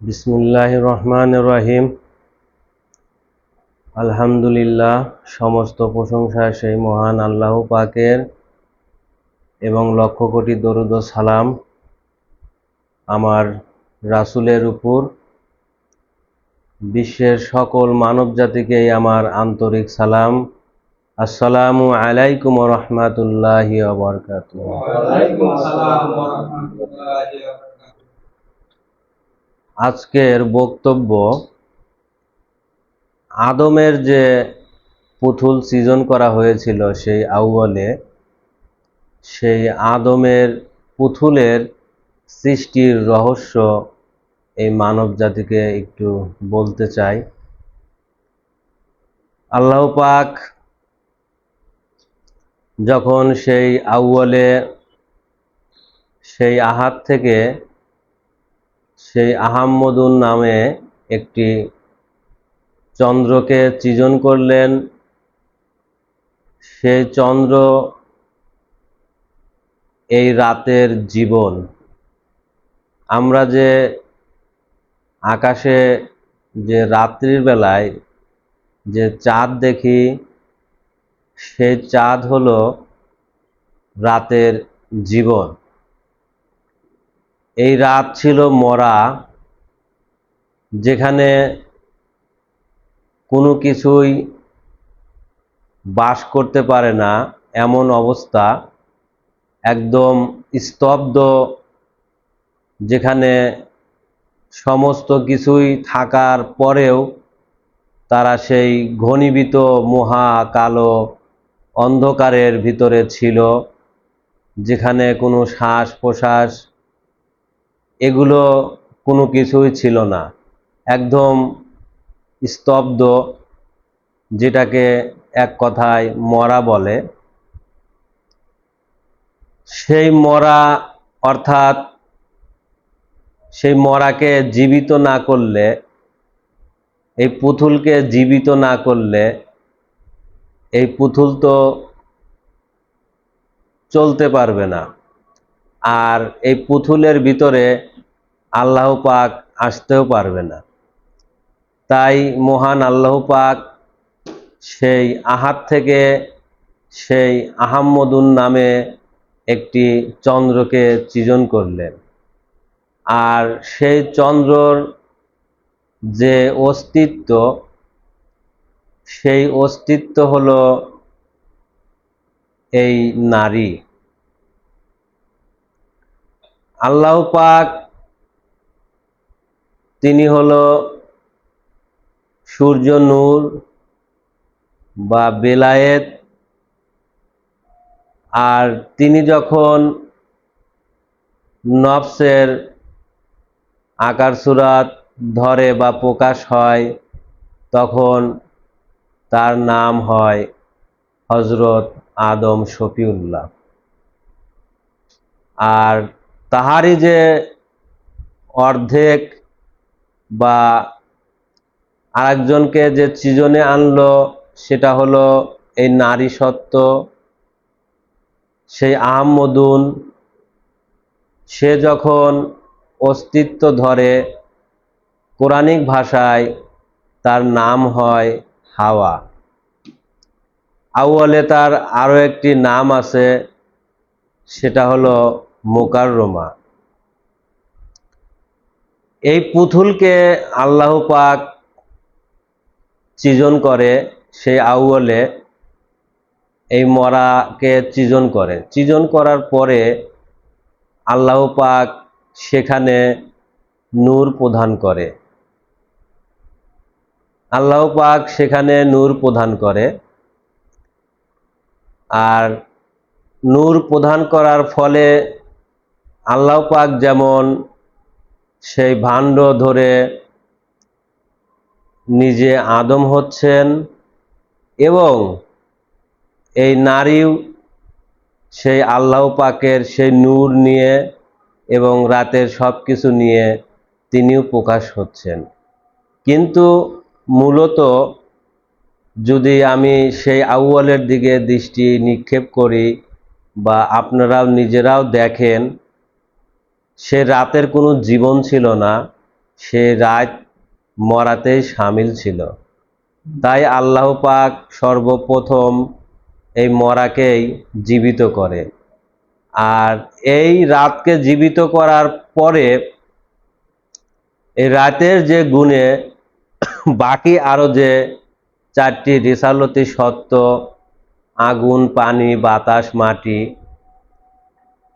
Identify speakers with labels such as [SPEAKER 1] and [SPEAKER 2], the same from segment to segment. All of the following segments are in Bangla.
[SPEAKER 1] বিসমুল্লাহ রহমান রহিম আলহামদুলিল্লাহ, সমস্ত প্রশংসা সেই মহান আল্লাহ পাকের এবং লক্ষ কোটি দরুদ সালাম আমার রাসূলের উপর। বিশ্বের সকল মানব জাতিকেই আমার আন্তরিক সালাম। আসসালামু আলাইকুম রহমাতুল্লাহি বরকাতুহ। আজকের বক্তব্য আদমের যে পুতুল সৃজন করা হয়েছিল সেই আউ্বলে সেই আদমের পুতুলের সৃষ্টির রহস্য এই মানব জাতিকে একটু বলতে চাই। আল্লাহ পাক যখন সেই আউ্বলে সেই আহাত থেকে সেই আহাম্মদুন নামে একটি চন্দ্রকে সৃজন করলেন। সেই চন্দ্র এই রাতের জীবন। আমরা যে আকাশে যে রাত্রির বেলায় যে চাঁদ দেখি, সেই চাঁদ হলো রাতের জীবন। এই রাত ছিল মরা, যেখানে কোনো কিছুই বাস করতে পারে না, এমন অবস্থা। একদম স্তব্ধ, যেখানে সমস্ত কিছুই থাকার পরেও তারা সেই ঘনীভূত মহা কালো অন্ধকারের ভিতরে ছিল, যেখানে কোনো শ্বাস প্রশ্বাস এগুলো কোনো কিছুই ছিল না। একদম স্তব্ধ, যেটাকে এক কথায় মরা বলে। সেই মরা অর্থাৎ সেই মরাকে জীবিত না করলে, এই পুতুলকে জীবিত না করলে, এই পুতুল তো চলতে পারবে না। আর এই পুতুলের ভিতরে আল্লাহ পাক আসতেও পারবে না। তাই মহান আল্লাহ পাক সেই আহাত থেকে সেই আহাম্মদুন নামে একটি চন্দ্রকে সৃজন করলেন। আর সেই চন্দ্রর যে অস্তিত্ব, সেই অস্তিত্ব হলো এই নারী। আল্লাহ পাক তিনি হলো সূর্য নূর বা বেলায়েত। আর তিনি যখন নফসের আকার সুরাত ধরে বা প্রকাশ হয়, তখন তার নাম হয় হজরত আদম শফিউল্লাহ। আর তাহারই যে অর্ধেক বা আরেকজনকে যে সৃজনে আনলো, সেটা হলো এই নারী সত্য সেই আহম্মদুন। সে যখন অস্তিত্ব ধরে কোরআনিক ভাষায়, তার নাম হয় হাওয়া। আউয়ালে তার আরও একটি নাম আছে, সেটা হলো মোকাররমা। এই পুতুলকে আল্লাহ পাক সৃজন করে সেই আউয়ালে এই মরাকে সৃজন করে। সৃজন করার পরে আল্লাহ পাক সেখানে নূর প্রদান করে। আল্লাহ পাক সেখানে নূর প্রদান করে। আর নূর প্রদান করার ফলে আল্লাহ পাক যেমন সেই ভাণ্ড ধরে নিজে আদম হচ্ছেন এবং এই নারীও সেই আল্লাহ পাকের সেই নূর নিয়ে এবং রাতের সব কিছু নিয়ে তিনিও প্রকাশ হচ্ছেন। কিন্তু মূলত যদি আমি সেই আউয়ালের দিকে দৃষ্টি নিক্ষেপ করি বা আপনারাও নিজেরাও দেখেন সে রাতের কোনো জীবন ছিল না, সে রাত মরাতেই সামিল ছিল। তাই আল্লাহ পাক সর্বপ্রথম এই মরাকেই জীবিত করে। আর এই রাতকে জীবিত করার পরে এই রাতের যে গুণে বাকি আরও যে চারটি রিসালতি সত্য, আগুন, পানি, বাতাস, মাটি,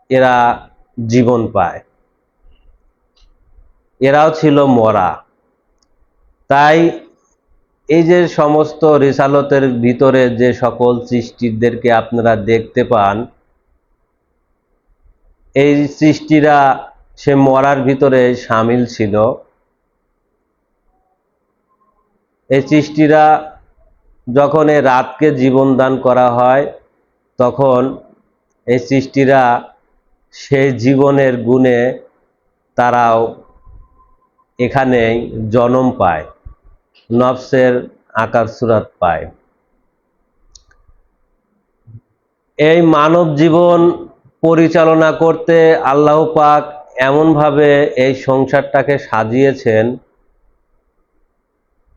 [SPEAKER 1] এরা জীবন পায়। এরাও ছিল মরা। তাই এই যে সমস্ত রিসালতের ভিতরে যে সকল সৃষ্টিদেরকে আপনারা দেখতে পান, এই সৃষ্টিরা সে মরার ভিতরে সামিল ছিল। এই সৃষ্টিরা যখন এই রাতকে জীবন দান করা হয়, তখন এই সৃষ্টিরা সেই জীবনের গুণে তারাও এখানেই জনম পায়, নফসের আকার সুরাত পায়। এই মানব জীবন পরিচালনা করতে আল্লাহ পাক এমনভাবে এই সংসারটাকে সাজিয়েছেন,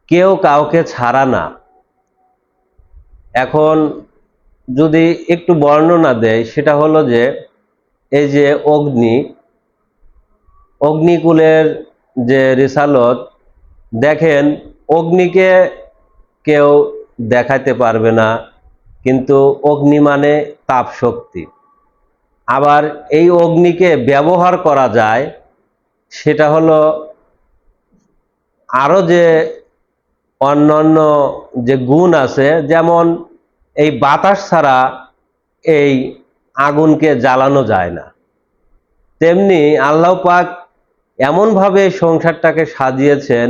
[SPEAKER 1] কেউ কাউকে ছাড়া না। এখন যদি একটু বর্ণনা দেয় সেটা হলো যে, এই যে অগ্নি, অগ্নিকুলের রিসালত দেখেন, অগ্নিকে কেউ দেখাতে পারবে না, কিন্তু অগ্নি মানে তাপ শক্তি। আবার এই অগ্নিকে ব্যবহার করা যায়, সেটা হলো আরও যে অন্যান্য যে গুণ আছে, যেমন এই বাতাস ছাড়া এই আগুনকে জ্বালানো যায় না। তেমনি আল্লাহ পাক এমনভাবে সংসারটাকে সাজিয়েছেন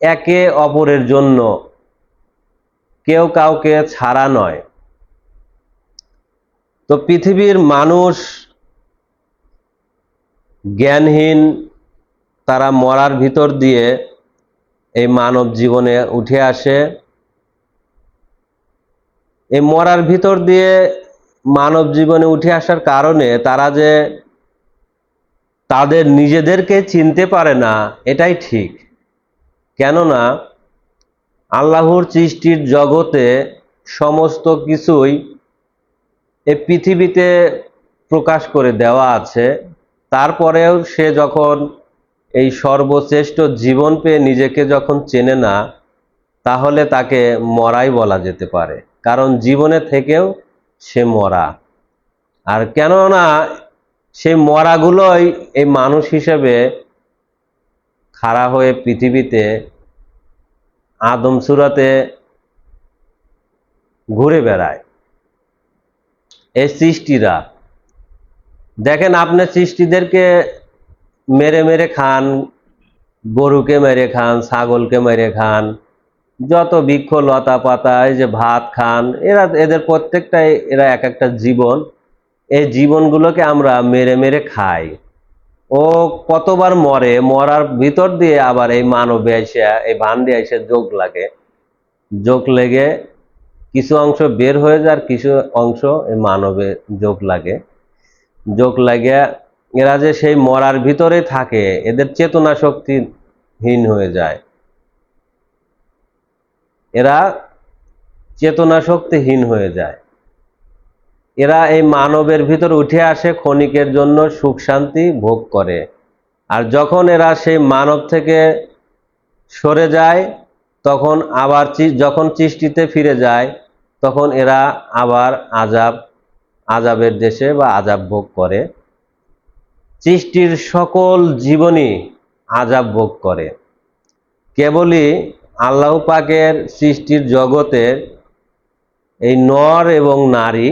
[SPEAKER 1] একে অপরের জন্য। কেউ কাউকে ছাড়া নয়। তো পৃথিবীর মানুষ জ্ঞানহীন, তারা মরার ভিতর দিয়ে এই মানব জীবনে উঠে আসে। এই মরার ভিতর দিয়ে মানব জীবনে উঠে আসার কারণে তারা যে তাদের নিজেদেরকে চিনতে পারে না, এটাই ঠিক। কেননা, আল্লাহর সৃষ্টির জগতে সমস্ত কিছুই এ পৃথিবীতে প্রকাশ করে দেওয়া আছে। তারপরেও সে যখন এই সর্বশ্রেষ্ঠ জীবন পেয়ে নিজেকে যখন চেনে না, তাহলে তাকে মরাই বলা যেতে পারে। কারণ জীবনে থেকেও সে মরা। আর কেননা সেই মরাগুলোই এই মানুষ হিসেবে খাড়া হয়ে পৃথিবীতে আদম সুরাতে ঘুরে বেড়ায়। এই সৃষ্টিরা। দেখেন আপনি সৃষ্টিদেরকে মেরে মেরে খান, গরুকে মেরে খান, ছাগলকে মেরে খান, যত বৃক্ষ লতা পাতা, এই যে ভাত খান, এরা, এদের প্রত্যেকটাই এরা এক একটা জীবন এই জীবনগুলোকে আমরা মেরে মেরে খাই। ও কতবার মরে, মরার ভিতর দিয়ে আবার এই মানবে এসে, এই ভান্ডে এসে যোগ লাগে। যোগ লেগে কিছু অংশ বের হয়ে যায় আর কিছু অংশ এই মানবে যোগ লাগে। যোগ লাগে, এরা যে সেই মরার ভিতরে থাকে, এদের চেতনা শক্তিহীন হয়ে যায়। এরা চেতনা শক্তিহীন হয়ে যায়। এরা এই মানবের ভিতর উঠে আসে, ক্ষণিকের জন্য সুখ শান্তি ভোগ করে। আর যখন এরা সেই মানব থেকে সরে যায়, তখন আবার যখন সৃষ্টিতে ফিরে যায়, তখন এরা আবার আজাব, আজাবের দেশে বা আজাব ভোগ করে। সৃষ্টির সকল জীবনই আজাব ভোগ করে। কেবলই আল্লাহ পাকের সৃষ্টির জগতের এই নর এবং নারী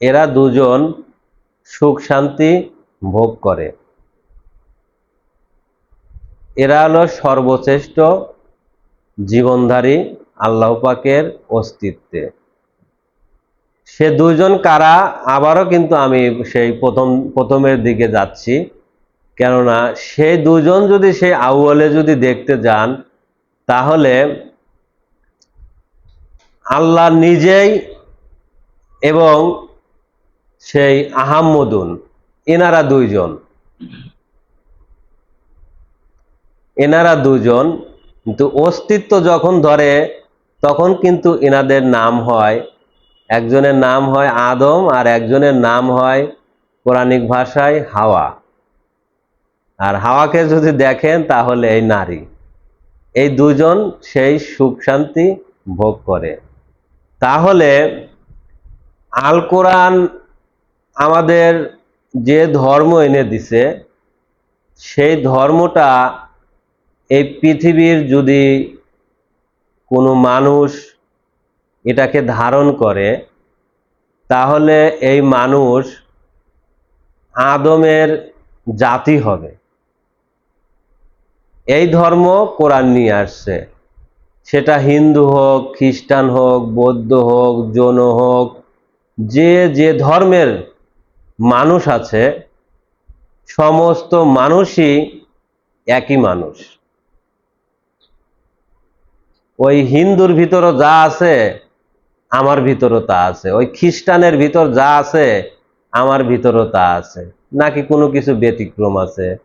[SPEAKER 1] এরা দুজন সুখ শান্তি ভোগ করে। এরা হলো সর্বশ্রেষ্ঠ জীবনধারী আল্লাহ পাকের অস্তিত্বে। সে দুজন কারা আবারও কিন্তু আমি সেই প্রথম, প্রথমের দিকে যাচ্ছি। কেননা সেই দুজন যদি সেই আউয়ালে যদি দেখতে যান, তাহলে আল্লাহ নিজেই এবং সেই আহাম্মদুন, এনারা দুইজন। এনারা দুজন কিন্তু অস্তিত্ব যখন ধরে, তখন কিন্তু এনাদের নাম হয়। একজনের নাম হয় আদম আর একজনের নাম হয় কোরআনিক ভাষায় হাওয়া। আর হাওয়াকে যদি দেখেন, তাহলে এই নারী। এই দুজন সেই সুখ শান্তি ভোগ করে। তাহলে আল কোরআন আমাদের যে ধর্ম এনে দিছে, সেই ধর্মটা এই পৃথিবীর যদি কোনো মানুষ এটাকে ধারণ করে, তাহলে এই মানুষ আদমের জাতি হবে। এই ধর্ম কোরআন নিয়ে আসছে। সেটা হিন্দু হোক, খ্রিস্টান হোক, বৌদ্ধ হোক, জৈন হোক, যে যে ধর্মের মানুষ আছে, সমস্ত মানুষই একই মানুষ। ওই হিন্দুর ভিতরও যা আছে, আমার ভিতরও তা আছে। ওই খ্রিস্টানের ভিতর যা আছে, আমার ভিতরও তা আছে। নাকি কোনো কিছু ব্যতিক্রম আছে?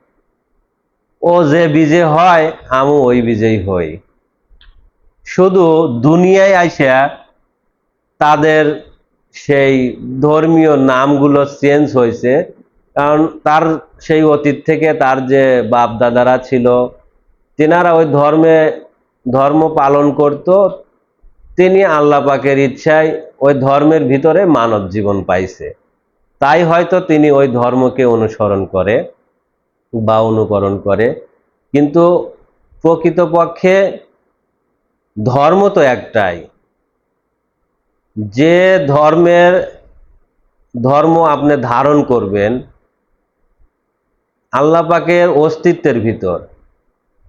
[SPEAKER 1] ও যে বীজে হয়, আমি ওই বীজেই হই। শুধু দুনিয়ায় আইসা তাদের সেই ধর্মীয় নামগুলো চেঞ্জ হয়েছে। কারণ তার সেই অতীত থেকে তার যে বাপ দাদারা ছিল, তেনারা ওই ধর্মে, ধর্ম পালন করত। তিনি আল্লাহ পাকের ইচ্ছায় ওই ধর্মের ভিতরে মানব জীবন পাইছে। তাই হয়তো তিনি ওই ধর্মকে অনুসরণ করে বা অনুকরণ করে। কিন্তু প্রকৃতপক্ষে ধর্ম তো একটাই। যে ধর্মের ধর্ম আপনি ধারণ করবেন, আল্লাহ পাকের অস্তিত্বের ভিতর,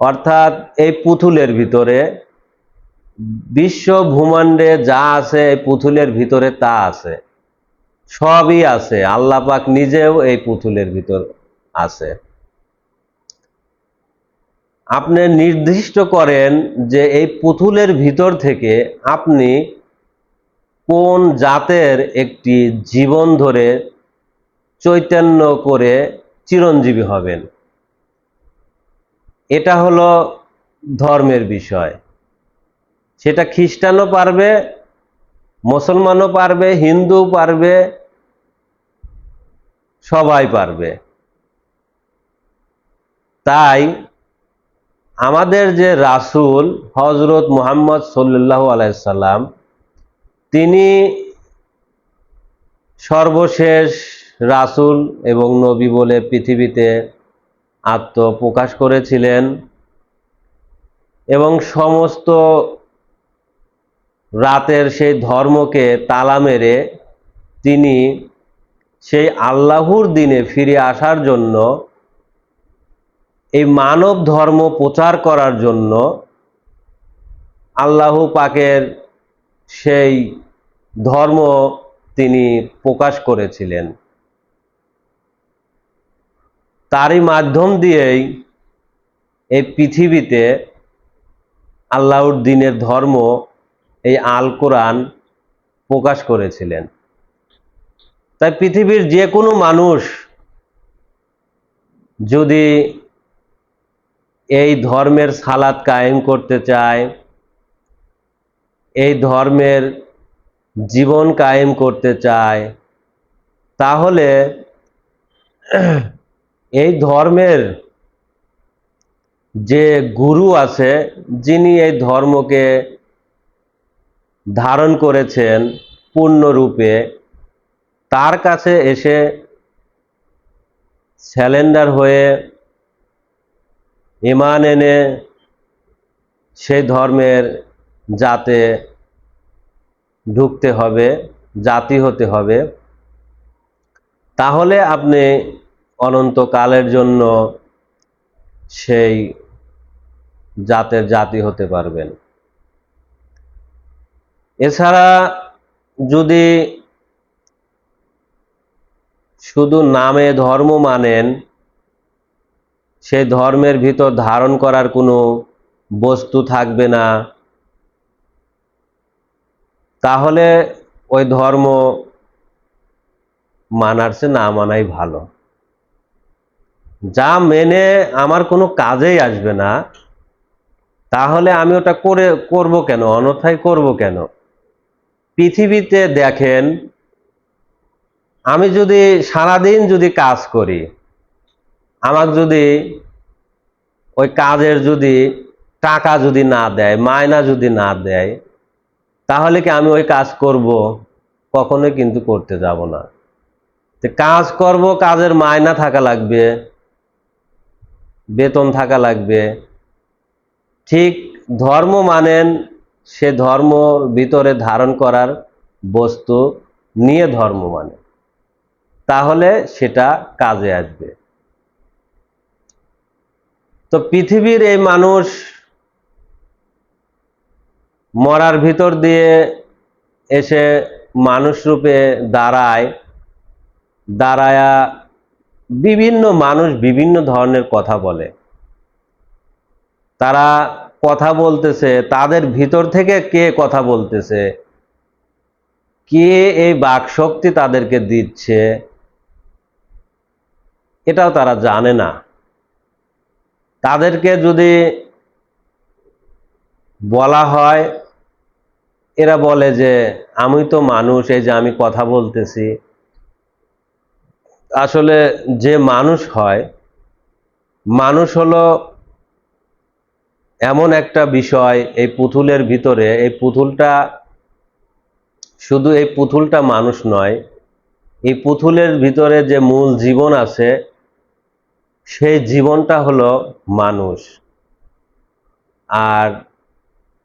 [SPEAKER 1] অর্থাৎ এই পুতুলের ভিতরে, বিশ্ব ভূমাণ্ডে যা আছে এই পুতুলের ভিতরে তা আছে, সবই আছে, আল্লাহ পাক নিজেও এই পুতুলের ভিতর আছে। আপনি নির্দিষ্ট করেন যে এই পুতুলের ভিতর থেকে আপনি কোন জাতের একটি জীবন ধরে চৈতন্য করে চিরঞ্জীবী হবেন? এটা হলো ধর্মের বিষয়। সেটা খ্রিস্টানও পারবে, মুসলমানও পারবে হিন্দু পারবে, সবাই পারবে। তাই আমাদের যে রাসূল হজরত মুহাম্মদ সাল্লাল্লাহু আলাইসাল্লাম তিনি সর্বশেষ রাসূল এবং নবী বলে পৃথিবীতে আত্মপ্রকাশ করেছিলেন এবং সমস্ত রাতের সেই ধর্মকে তালা মেরে তিনি সেই আল্লাহর দিনে ফিরে আসার জন্য এই মানব ধর্ম প্রচার করার জন্য আল্লাহ পাকের সেই ধর্ম তিনি প্রকাশ করেছিলেন। তারই মাধ্যম দিয়েই এই পৃথিবীতে আল্লাহর দিনের ধর্ম এই আল কোরআন প্রকাশ করেছিলেন। তাই পৃথিবীর যে কোনো মানুষ যদি এই ধর্মের সালাত কায়েম করতে চায় এই ধর্মের জীবন কায়েম করতে চায়, তাহলে এই ধর্মের যে গুরু আছে, যিনি এই ধর্মকে ধারণ করেছেন পূর্ণরূপে, তার কাছে এসে স্যালেন্ডার হয়ে ইমান এনে সেই ধর্মের জাতে ঢুকতে হবে, জাতি হতে হবে। তাহলে আপনি অনন্তকালের জন্য সেই জাতের জাতি হতে পারবেন। এছাড়া যদি শুধু নামে ধর্ম মানেন, সেই ধর্মের ভিতর ধারণ করার কোনো বস্তু থাকবে না। তাহলে ওই ধর্ম মানার চেয়ে না মানাই ভালো। যা মেনে আমার কোনো কাজেই আসবে না, তাহলে আমি ওটা করে, করব কেন? অনথায় করব কেন? পৃথিবীতে দেখেন, আমি যদি সারাদিন যদি কাজ করি, আমার যদি ওই কাজের যদি টাকা যদি না দেয় মায়না যদি না দেয় তাহলে কি আমি ওই কাজ করব? কখনোই কিন্তু করতে যাব না। কাজ করব, কাজের মায়না থাকা লাগবে, বেতন থাকা লাগবে। ঠিক ধর্ম মানেন, সে ধর্ম ভিতরে ধারণ করার বস্তু নিয়ে ধর্ম মানে। তাহলে সেটা কাজে আসবে। তো পৃথিবীর এই মানুষ মরার ভিতর দিয়ে এসে মানুষ রূপে দাঁড়ায়, দাঁড়ায়া বিভিন্ন মানুষ বিভিন্ন ধরনের কথা বলে। তারা কথা বলতেছে, তাদের ভিতর থেকে কে কথা বলতেছে? কে এই বাকশক্তি তাদেরকে দিচ্ছে? এটাও তারা জানে না। তাদেরকে যদি বলা হয়, এরা বলে যে, আমি তো মানুষ, এই যে আমি কথা বলতেছি। আসলে যে মানুষ হয়, মানুষ হলো এমন একটা বিষয়, এই পুতুলের ভিতরে, এই পুতুলটা শুধু এই পুতুলটা মানুষ নয়, এই পুতুলের ভিতরে যে মূল জীবন আছে, সেই জীবনটা হলো মানুষ। আর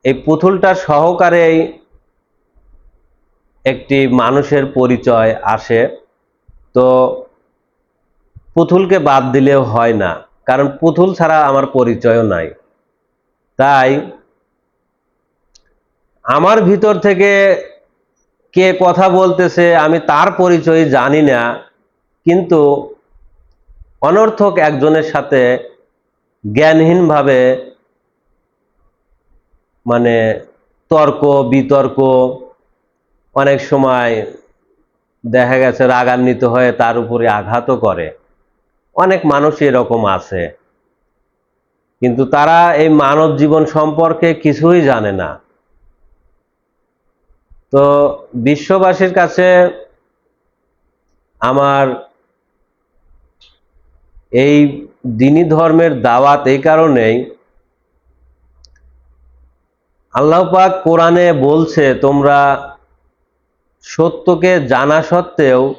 [SPEAKER 1] এই পুতুলটা সহকারেই একটি মানুষের পরিচয় আসে। তো পুতুলকে বাদ দিলেও হয় না, কারণ পুতুল ছাড়া আমার পরিচয়ও নাই। তাই আমার ভিতর থেকে কে কথা বলতেছে আমি তার পরিচয় জানি না, কিন্তু অনর্থক একজনের সাথে জ্ঞানহীনভাবে মানে তর্ক, বিতর্ক অনেক সময় দেখা গেছে রাগান্বিত হয়ে তার উপরে আঘাতও করে। অনেক মানুষ এরকম আছে। কিন্তু তারা এই মানব জীবন সম্পর্কে কিছুই জানে না। তো বিশ্ববাসীর কাছে আমার এই দিনী ধর্মের দাওয়াত এই কারণেই আল্লাহ পাক কোরআনে বলছে, তোমরা সত্যকে জানা সত্ত্বেও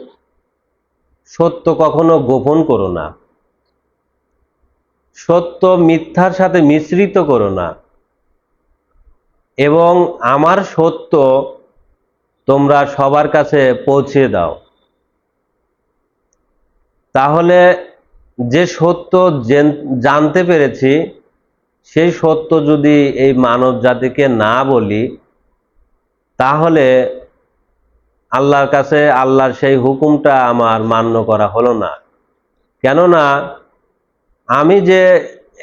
[SPEAKER 1] সত্য কখনো গোপন করো না। সত্য মিথ্যার সাথে মিশ্রিত করো না। এবং আমার সত্য তোমরা সবার কাছে পৌঁছে দাও। তাহলে যে সত্য জানতে পেরেছি সেই সত্য যদি এই মানব জাতিকে না বলি, তাহলে আল্লাহর কাছে আল্লাহর সেই হুকুমটা আমার মান্য করা হলো না। কেননা আমি যে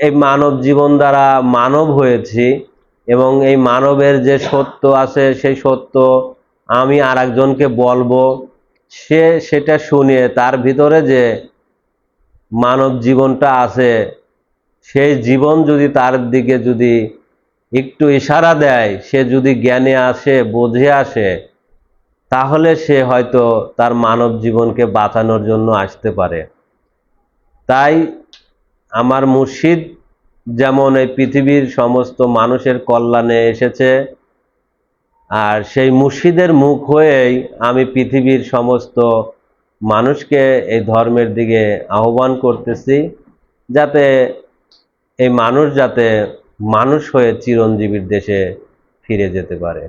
[SPEAKER 1] এই মানব জীবন দ্বারা মানব হয়েছি এবং এই মানবের যে সত্য আছে, সেই সত্য আমি আর একজনকে বলব, সে সেটা শুনিয়ে তার ভিতরে যে মানব জীবনটা আছে সেই জীবন যদি তার দিকে যদি একটু ইশারা দেয়, সে যদি জ্ঞানে আসে, বোঝে আসে, তাহলে সে হয়তো তার মানব জীবনকে বাঁচানোর জন্য আসতে পারে। তাই আমার মুর্শিদ যেমন এই পৃথিবীর সমস্ত মানুষের কল্যাণে এসেছে, আর সেই মুর্শিদের মুখ হয়েই আমি পৃথিবীর সমস্ত মানুষকে এই ধর্মের দিকে আহ্বান করতেছি, যাতে এই মানুষ যাতে মানুষ হয়ে চিরঞ্জীবীর দেশে ফিরে যেতে পারে।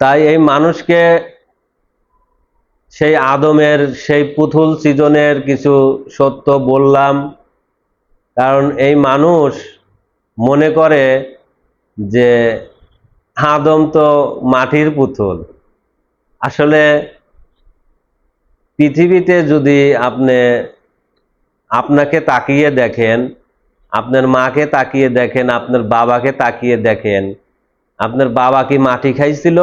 [SPEAKER 1] তাই এই মানুষকে সেই আদমের, সেই পুতুল সৃজনের কিছু সত্য বললাম। কারণ এই মানুষ মনে করে যে আদম তো মাটির পুতুল। আসলে পৃথিবীতে যদি আপনি আপনাকে তাকিয়ে দেখেন, আপনার মাকে তাকিয়ে দেখেন, আপনার বাবাকে তাকিয়ে দেখেন। আপনার বাবা কি মাটি খাইছিল?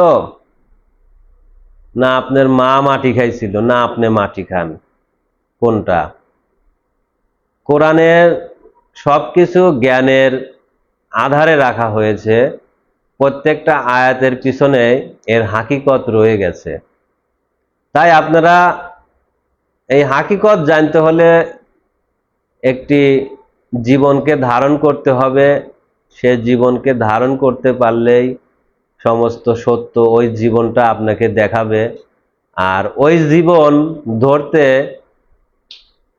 [SPEAKER 1] না, আপনার মা মাটি খাইছিল, না আপনি মাটি খান। কোনটা? কোরআনের সব কিছু জ্ঞানের আধারে রাখা হয়েছে, প্রত্যেকটা আয়াতের পিছনে এর হাকিকত রয়ে গেছে। তাই আপনারা এই হাকিকত জানতে হলে একটি জীবনকে ধারণ করতে হবে। সে জীবনকে ধারণ করতে পারলেই সমস্ত সত্য ওই জীবনটা আপনাকে দেখাবে। আর ওই জীবন ধরতে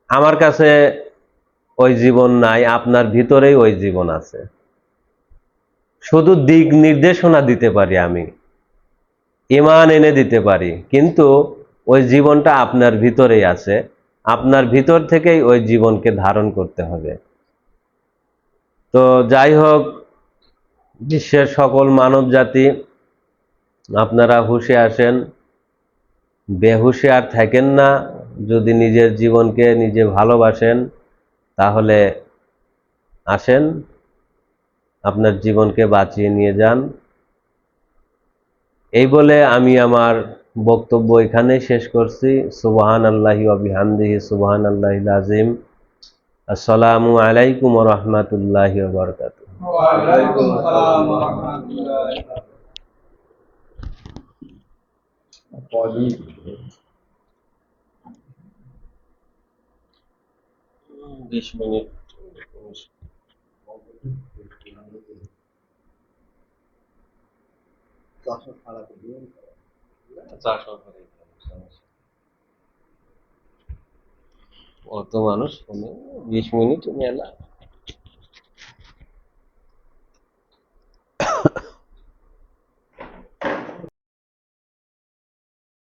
[SPEAKER 1] আমার কাছে ওই জীবন নাই, আপনার ভিতরেই ওই জীবন আছে। শুধু দিক নির্দেশনা দিতে পারি আমি, ইমান এনে দিতে পারি, কিন্তু ওই জীবনটা আপনার ভিতরেই আছে। আপনার ভিতর থেকেই ওই জীবনকে ধারণ করতে হবে। তো যাই হোক, বিশ্বের সকল মানব জাতি, আপনারা হুশে আসেন, বেহুশে আর থাকেন না। যদি নিজের জীবনকে নিজে ভালোবাসেন, তাহলে আসেন, আপনার জীবনকে বাঁচিয়ে নিয়ে যান। এই বলে আমি আমার বক্তব্য এখানে শেষ করছি। সুবহান আল্লাহি অবিহামদিহি সুবহান আল্লাহি আজিম আসসালামু আলাইকুম রহমতুল্লাহি বরকাত
[SPEAKER 2] ওয়ালাইকুম আসসালাম ওয়া রাহমাতুল্লাহি ওয়া বারাকাতুহু
[SPEAKER 1] বিশ মিনিট অত মানুষ বিশ মিনিট মেলা।